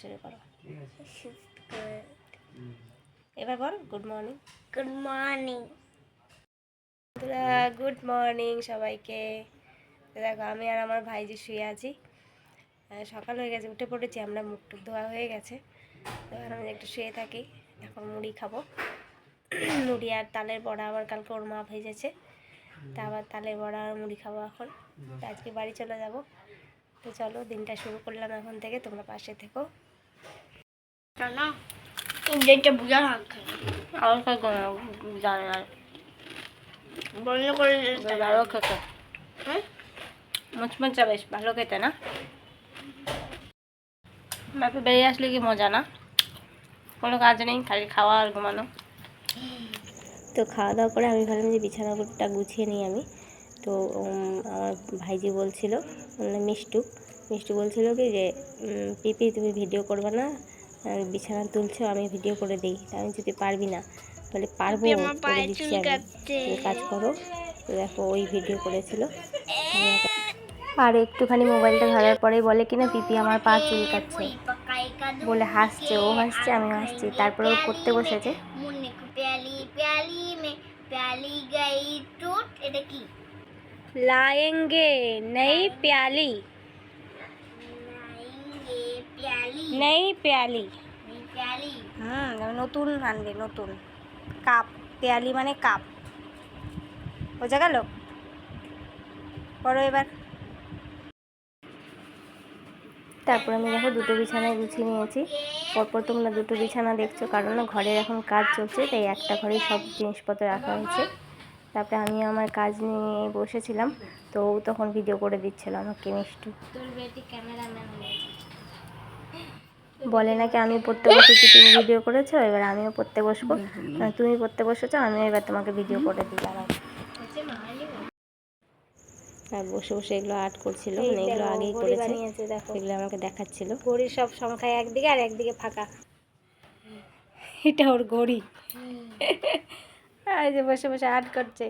শুরু করো। ঠিক আছে। হুম। এবার বল গুড মর্নিং গুড মর্নিং বন্ধুরা গুড মর্নিং সবাইকে। দেখো আমি আর আমার ভাই যে শুয়ে আছি। সকাল হয়ে গেছে উঠে পড়েছি আমরা মুখ টুক ধোয়া হয়ে গেছে। তো আমি একটু শুয়ে থাকি এখন মুড়ি খাব। মুড়ি আর তালের বড়া আবার কালকে ওর মা ভেজেছে। তা আবার তালের বড়া আর মুড়ি খাব এখন। আজকে বাড়ি চলে যাব। তো চলো দিনটা শুরু করলাম এখন থেকে তোমরা পাশে থেকো। না যেটা বুঝা হাঁক আর জানে না। বন্ধ করে ভালো খেতে। হ্যাঁ? মুচমুচা বেশ ভালো খেতে না? বাপে বেরিয়ে আসলে কি মজা না? কোনো কাজ নেই খালি খাওয়া আর ঘুমানো। তো খাওয়া দাওয়া করে আমি ভাবলাম যে বিছানাটা গুছিয়ে নিই আমি। তো আমার ভাইজি বলছিল মানে মিষ্টু মিষ্টু বলছিল কি যে পিপি তুমি ভিডিও করবে না বিছানা তুলছো আমি ভিডিও করে দিই। তা আমি যদি পারবি না বলে পারব আমার করে দিচ্ছি আমি। কাজ করো। দেখো ওই ভিডিও করেছিল। আর একটুখানি মোবাইলটা ধরার পরে বলে কিনা পিপি আমার পা চুলকাচ্ছে বলে হাসছে ও হাসছে আমি হাসছি। তারপরে ও করতে বসেছে। মুন্নি নেই প্যালি। নেই পেয়ালি হুম নতুন আনবে নতুন কাপ পেয়ালি মানে কাপ বোঝা গেল পড়ো এবার তারপর আমি দেখো দুটো বিছানায় গুছিয়ে নিয়েছি। পরপর তোমরা দুটো বিছানা দেখছ কারণ ঘরের এখন কাজ চলছে তাই একটা ঘরেই সব জিনিসপত্র রাখা হয়েছে। তারপরে আমি আমার কাজ নিয়ে বসেছিলাম তো তখন ভিডিও করে দিচ্ছিল আমার কেমিস্ট্রি বলে নাকি আমি পড়তে বসেছি তুমি ভিডিও করেছ এবার আমিও পড়তে বসবো। তুমি পড়তে বসেছো আমিও এবার তোমাকে ভিডিও করে দিলাম। আর বসে বসে এগুলো আর্ট করছিল মানে এগুলো আগেই করেছে এগুলো আমাকে দেখাচ্ছিল। ঘড়ির সব সংখ্যায় একদিকে আর একদিকে ফাঁকা। এটা ওর ঘড়ি। আর এই যে বসে বসে আর্ট করছে।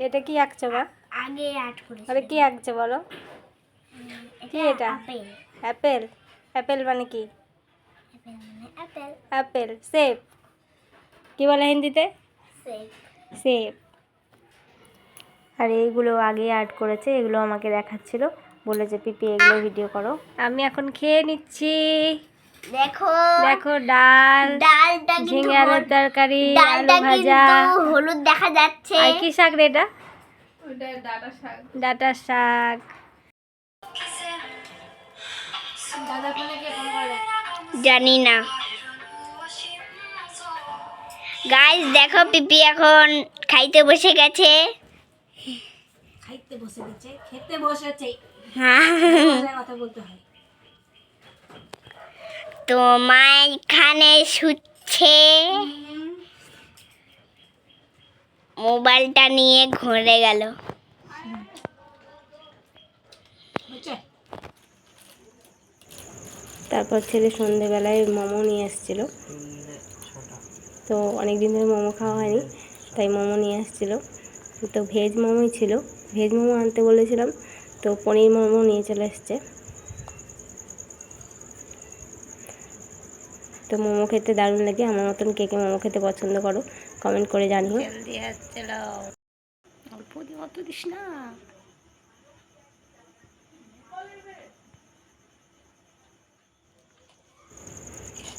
এটা কি আঁকছো বা আগে আর্ট করে আরে কি আঁকছে বলো? কি এটা? অ্যাপেল অ্যাপেল মানে কি? আপেল মানে অ্যাপেল। সেব। কি বলে হিন্দিতে? সেব। আর এইগুলো আগে আর্ট করেছে এগুলো আমাকে দেখাচ্ছিল। বলেছে পিপি এগুলো ভিডিও করো। আমি এখন খেয়ে নিচ্ছি। দেখো। দেখো ডাল। ডালটা কিন্তু ঝিঙে আলুর তরকারি আলু ভাজা। হলুদ দেখা যাচ্ছে। আর কি শাক রে এটা? ডাটা শাক। ডাটা শাক। জানি না। গাইস দেখো পিপি এখন খাইতে বসে গেছে। খাইতে বসে গেছে খেতে বসেছে। হ্যাঁ। কথা বলতে হয়। তো মা এখানে শুচ্ছে। মোবাইলটা নিয়ে ঘুরে গেল। তারপর ছেলে সন্ধেবেলায় মোমো নিয়ে এসেছিল তো অনেক দিন ধরে মোমো খাওয়া হয়নি, তাই মোমো নিয়ে এসেছিল তো ভেজ মোমোই ছিল। ভেজ মোমো আনতে বলেছিলাম, তো পনির মোমো নিয়ে চলে এসছে। তো মোমো খেতে দারুণ লাগে, আমার মতন কে কে মোমো খেতে পছন্দ করো কমেন্ট করে জানিও। দিস না।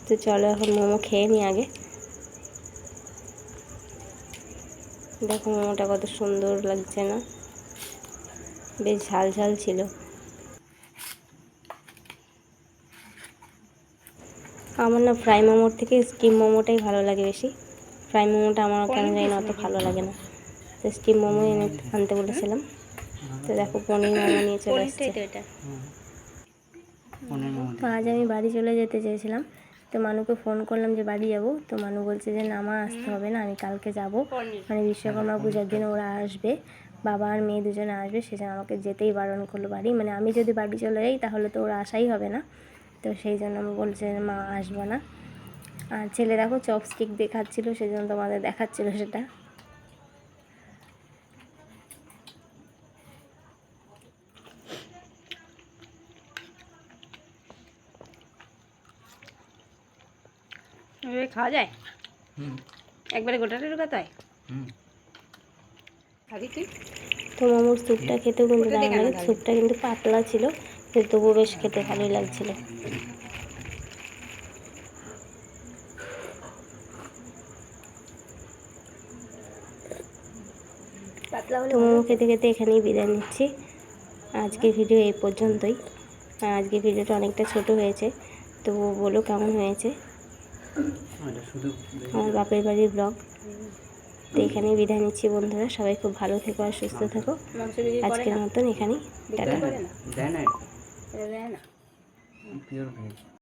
তো চলো এখন মোমো খেয়ে নিই আগে। দেখো মোমোটা কত সুন্দর লাগছে না? বেশ ঝাল ঝাল ছিল। আমার না ফ্রাই মোমোর থেকে স্টিম মোমোটাই ভালো লাগে বেশি। ফ্রাই মোমোটা আমার কেন জানি না অত ভালো লাগে না। তো স্টিম মোমো এনে আনতে বলেছিলাম। তো দেখো পনির মোমো নিয়ে চলে এসছে তো আজ আমি বাড়ি চলে যেতে চেয়েছিলাম। তো মানুকে ফোন করলাম যে, বাড়ি যাব? তো মানু বলছে যে, না মা, আসতে হবে না, আমি কালকে যাব। মানে বিশ্বকর্মা পূজার দিন ওরা আসবে, বাবা আর মেয়ে দুজনে আসবে সেজন্য আমাকে যেতেই বারণ করল বাড়ি। মানে আমি যদি বাড়ি চলে যাই, তাহলে তো ওরা আসাই হবে না। তো সেই জন্য আমি বলছে মা, আসব না। আর ছেলে দেখো চপস্টিক দেখাচ্ছিল, সেজন্য তোমাদের দেখাচ্ছিল সেটা। খাওয়া যায়? একবারে গোটাটা ঢোকাতে হয় খাবি তুই? তো মোমোর স্যুপটা খেতেও কিন্তু দারুণ লাগে। স্যুপটা কিন্তু পাতলা ছিল কিন্তু তবুও বেশ খেতে ভালোই লাগছিল। তো মোমো খেতে খেতে এখানেই বিদায় নিচ্ছি। আজকে ভিডিও এই পর্যন্তই। আর আজকে ভিডিওটা অনেকটা ছোট হয়েছে তো বলো কেমন হয়েছে। আমার বাপের বাড়ির ব্লগ তো এখানেই বিদায় নিচ্ছি বন্ধুরা সবাই খুব ভালো থেকো আর সুস্থ থাকো। আজকের মতন এখানেই টাটা।